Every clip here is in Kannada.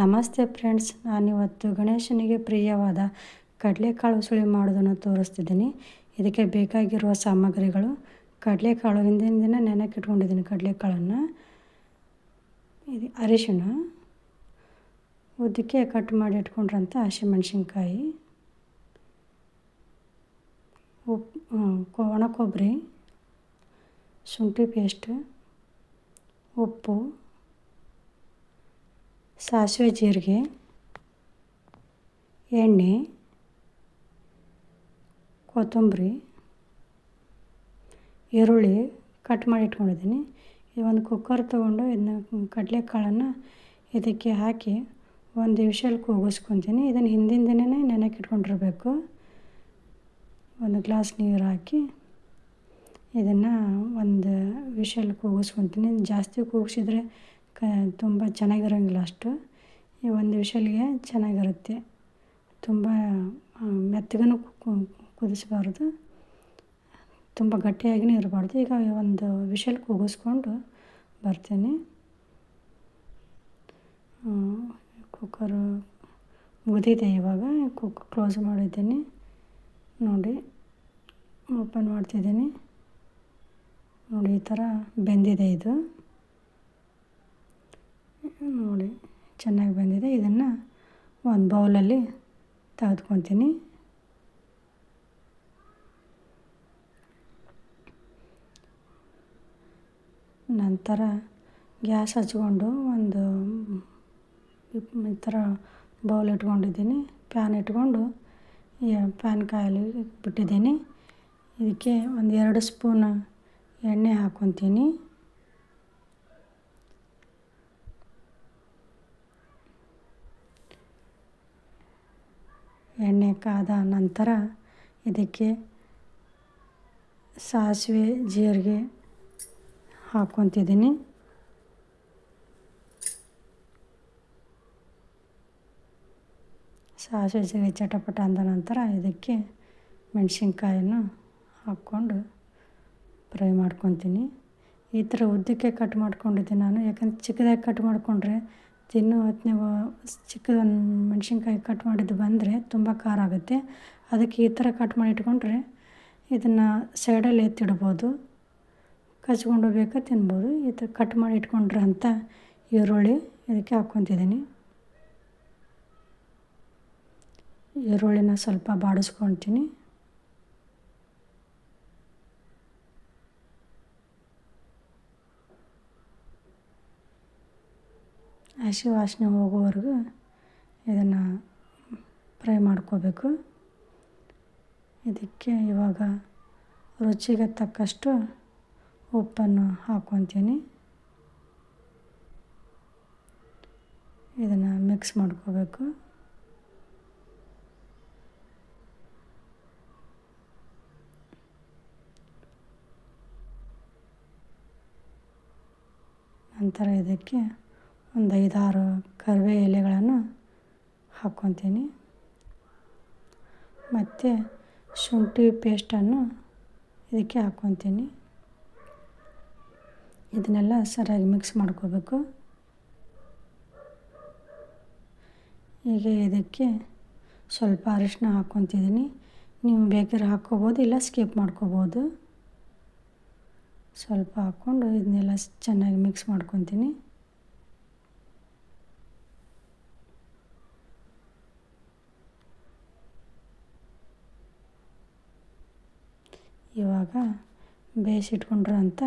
ನಮಸ್ತೆ ಫ್ರೆಂಡ್ಸ್, ನಾನಿವತ್ತು ಗಣೇಶನಿಗೆ ಪ್ರಿಯವಾದ ಕಡಲೆಕಾಳು ಉಸುಳಿ ಮಾಡೋದನ್ನು ತೋರಿಸ್ತಿದ್ದೀನಿ. ಇದಕ್ಕೆ ಬೇಕಾಗಿರುವ ಸಾಮಗ್ರಿಗಳು, ಕಡಲೆಕಾಳು, ಹಿಂದಿನ ದಿನ ನೆನಕಿಟ್ಕೊಂಡಿದ್ದೀನಿ ಕಡಲೆಕಾಳನ್ನು. ಇದು ಅರಿಶಿಣ, ಉದ್ದಕ್ಕೆ ಕಟ್ ಮಾಡಿ ಇಟ್ಕೊಂಡ್ರಂಥ ಹಸಿಮೆಣ್ಸಿನ್ಕಾಯಿ ಉಪ್ಪು ಒಣ ಕೊಬ್ಬರಿ, ಶುಂಠಿ ಪೇಸ್ಟ್, ಉಪ್ಪು ಸಾಸಿವೆ ಜೀರಿಗೆ, ಎಣ್ಣೆ, ಕೊತ್ತಂಬರಿ, ಈರುಳ್ಳಿ ಕಟ್ ಮಾಡಿ ಇಟ್ಕೊಂಡಿದ್ದೀನಿ. ಈ ಒಂದು ಕುಕ್ಕರ್ ತೊಗೊಂಡು ಇದನ್ನ ಕಡಲೆಕಾಳನ್ನು ಇದಕ್ಕೆ ಹಾಕಿ ಒಂದು ವಿಷಲ್ ಕೂಗಿಸ್ಕೊತೀನಿ. ಇದನ್ನು ಹಿಂದಿನ ದಿನವೇ ನೆನೆಕ್ಕೆ ಇಟ್ಕೊಂಡಿರ್ಬೇಕು. ಒಂದು ಗ್ಲಾಸ್ ನೀರು ಹಾಕಿ ಇದನ್ನು ಒಂದು ವಿಷಲ್ ಕೂಗಿಸ್ಕೊತೀನಿ. ಜಾಸ್ತಿ ಕೂಗಿಸಿದ್ರೆ ತುಂಬ ಚೆನ್ನಾಗಿರೋಂಗಿಲ್ಲ ಅಷ್ಟು ಈ ಒಂದು ವಿಷಲ್ಗೆ ಚೆನ್ನಾಗಿರುತ್ತೆ. ತುಂಬ ಮೆತ್ತಗೂ ಕುದಿಸ್ಬಾರ್ದು. ತುಂಬ ಗಟ್ಟಿಯಾಗಿಯೂ ಇರಬಾರ್ದು. ಈಗ ಒಂದು ವಿಷಲ್ ಕೂಗಿಸ್ಕೊಂಡು ಬರ್ತೀನಿ. ಕುಕ್ಕರು ಮುಗಿದಿದೆ ಇವಾಗ. ಕುಕ್ ಕ್ಲೋಸ್ ಮಾಡಿದ್ದೀನಿ. ನೋಡಿ ಓಪನ್ ಮಾಡ್ತಿದ್ದೀನಿ. ನೋಡಿ, ಈ ಥರ ಬೆಂದಿದೆ ಇದು. ನೋಡಿ, ಚೆನ್ನಾಗಿ ಬಂದಿದೆ. ಇದನ್ನು ಒಂದು ಬೌಲಲ್ಲಿ ತೆಗೆದುಕೊತೀನಿ. ನಂತರ ಗ್ಯಾಸ್ ಹಚ್ಕೊಂಡು ಒಂದು ಈ ಥರ ಬೌಲ್ ಇಟ್ಕೊಂಡಿದ್ದೀನಿ. ಪ್ಯಾನ್ ಇಟ್ಕೊಂಡು ಪ್ಯಾನ್ ಕಾಯಲಿ ಬಿಟ್ಟಿದ್ದೀನಿ ಇದಕ್ಕೆ ಒಂದು ಎರಡು ಸ್ಪೂನ್ ಎಣ್ಣೆ ಹಾಕ್ಕೊತೀನಿ. ಎಣ್ಣೆ ಕಾದ ನಂತರ ಇದಕ್ಕೆ ಸಾಸಿವೆ, ಜೀರಿಗೆ ಹಾಕ್ಕೊತಿದ್ದೀನಿ. ಸಾಸಿವೆ, ಜೀರಿಗೆ ಚಟಪಟ ಅಂದ ನಂತರ ಇದಕ್ಕೆ ಮೆಣಸಿನ್ಕಾಯನ್ನು ಹಾಕ್ಕೊಂಡು ಫ್ರೈ ಮಾಡ್ಕೊತೀನಿ. ಈ ಥರ ಉದ್ದಕ್ಕೆ ಕಟ್ ಮಾಡ್ಕೊಂಡಿದ್ದೀನಿ ನಾನು. ಯಾಕಂದ್ರೆ ಚಿಕ್ಕದಾಗಿ ಕಟ್ ಮಾಡಿಕೊಂಡ್ರೆ ತಿನ್ನೋ ಹೊತ್ತಿನಾಗ ಚಿಕ್ಕದೊಂದು ಮೆಣಸಿನ್ಕಾಯಿ ಕಟ್ ಮಾಡಿದ್ದು ಬಂದರೆ ತುಂಬ ಖಾರ ಆಗುತ್ತೆ. ಅದಕ್ಕೆ ಈ ಥರ ಕಟ್ ಮಾಡಿ ಇಟ್ಕೊಂಡ್ರೆ ಇದನ್ನು ಸೈಡಲ್ಲಿ ಎತ್ತಿಡ್ಬೋದು. ಕಚ್ಕೊಂಡು ಬೇಕಾ ತಿನ್ಬೋದು. ಈ ಥರ ಕಟ್ ಮಾಡಿ ಇಟ್ಕೊಂಡ್ರೆ ಅಂತ ಈರುಳ್ಳಿ ಇದಕ್ಕೆ ಹಾಕ್ಕೊತಿದ್ದೀನಿ. ಈರುಳ್ಳಿನ ಸ್ವಲ್ಪ ಬಾಡಿಸ್ಕೊತೀನಿ. ಹಸಿ ವಾಸನೆ ಹೋಗುವವರೆಗೂ ಇದನ್ನು ಫ್ರೈ ಮಾಡ್ಕೋಬೇಕು. ಇದಕ್ಕೆ ಇವಾಗ ರುಚಿಗೆ ತಕ್ಕಷ್ಟು ಉಪ್ಪನ್ನು ಹಾಕ್ಕೊತೀನಿ. ಇದನ್ನು ಮಿಕ್ಸ್ ಮಾಡ್ಕೋಬೇಕು. ನಂತರ ಇದಕ್ಕೆ ಒಂದು ಐದಾರು ಕರಿಬೇ ಎಲೆಗಳನ್ನು ಹಾಕ್ಕೊತೀನಿ. ಮತ್ತು ಶುಂಠಿ ಪೇಸ್ಟನ್ನು ಇದಕ್ಕೆ ಹಾಕ್ಕೊತೀನಿ. ಇದನ್ನೆಲ್ಲ ಸರಿಯಾಗಿ ಮಿಕ್ಸ್ ಮಾಡ್ಕೋಬೇಕು. ಈಗ ಇದಕ್ಕೆ ಸ್ವಲ್ಪ ಅರಿಶಿನ ಹಾಕ್ಕೊತಿದ್ದೀನಿ. ನೀವು ಬೇಕಾದ್ರೆ ಹಾಕ್ಕೋಬೋದು, ಇಲ್ಲ ಸ್ಕಿಪ್ ಮಾಡ್ಕೋಬೋದು. ಸ್ವಲ್ಪ ಹಾಕ್ಕೊಂಡು ಇದನ್ನೆಲ್ಲ ಚೆನ್ನಾಗಿ ಮಿಕ್ಸ್ ಮಾಡ್ಕೊತೀನಿ. ಇವಾಗ ಬೇಯಿಸಿಟ್ಕೊಂಡಿರೋಂಥ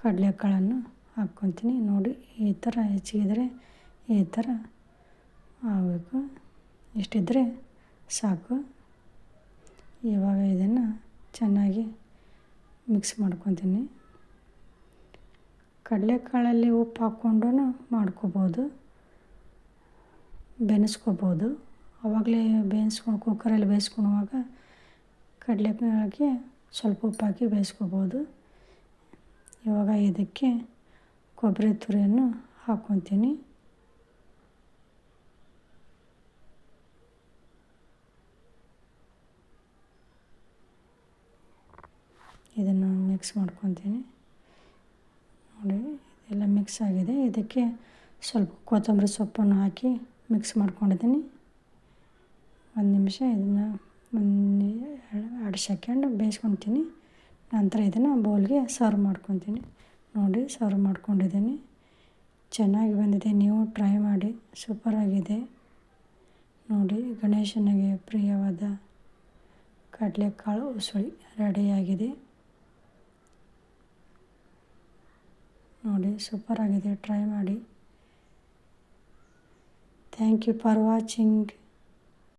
ಕಡಲೆಕಾಳನ್ನು ಹಾಕ್ಕೊತೀನಿ. ನೋಡಿ, ಈ ಥರ ಹೆಚ್ಚಿಗಿದ್ರೆ ಈ ಥರ ಆಗಬೇಕು. ಇಷ್ಟಿದ್ದರೆ ಸಾಕು. ಇವಾಗ ಇದನ್ನು ಚೆನ್ನಾಗಿ ಮಿಕ್ಸ್ ಮಾಡ್ಕೊತೀನಿ. ಕಡಲೆಕಾಳಲ್ಲಿ ಉಪ್ಪು ಹಾಕ್ಕೊಂಡು ಮಾಡ್ಕೋಬೋದು, ಬೆನೆಸ್ಕೋಬೋದು. ಆವಾಗಲೇ ಬೇಯಿಸ್ಕೊಂಡು ಕುಕ್ಕರಲ್ಲಿ ಬೇಯಿಸ್ಕೊಳುವಾಗ ಕಡಲೆಕಾಳಿಗೆ ಸ್ವಲ್ಪ ಉಪ್ಪು ಹಾಕಿ ಬೇಯಿಸ್ಕೋಬೋದು. ಇವಾಗ ಇದಕ್ಕೆ ಕೊಬ್ಬರಿ ತುರಿಯನ್ನು ಹಾಕ್ಕೊತೀನಿ ಇದನ್ನು ಮಿಕ್ಸ್ ಮಾಡ್ಕೊತೀನಿ. ನೋಡಿ ಎಲ್ಲ ಮಿಕ್ಸ್ ಆಗಿದೆ. ಇದಕ್ಕೆ ಸ್ವಲ್ಪ ಕೊತ್ತಂಬರಿ ಸೊಪ್ಪನ್ನು ಹಾಕಿ ಮಿಕ್ಸ್ ಮಾಡ್ಕೊಂಡಿದ್ದೀನಿ. ಒಂದು ನಿಮಿಷ ಇದನ್ನು ಒಂದು ಎರಡು ಸೆಕೆಂಡ್ ಬೇಯಿಸ್ಕೊತೀನಿ. ನಂತರ ಇದನ್ನು ಬೌಲ್ಗೆ ಸರ್ವ್ ಮಾಡ್ಕೊತೀನಿ. ನೋಡಿ, ಸರ್ವ್ ಮಾಡ್ಕೊಂಡಿದ್ದೀನಿ. ಚೆನ್ನಾಗಿ ಬಂದಿದೆ. ನೀವು ಟ್ರೈ ಮಾಡಿ. ಸೂಪರಾಗಿದೆ. ನೋಡಿ, ಗಣೇಶನಿಗೆ ಪ್ರಿಯವಾದ ಕಡಲೆಕಾಳು ಉಸುಳಿ ರೆಡಿಯಾಗಿದೆ. ನೋಡಿ, ಸೂಪರಾಗಿದೆ. ಟ್ರೈ ಮಾಡಿ. Thank you for watching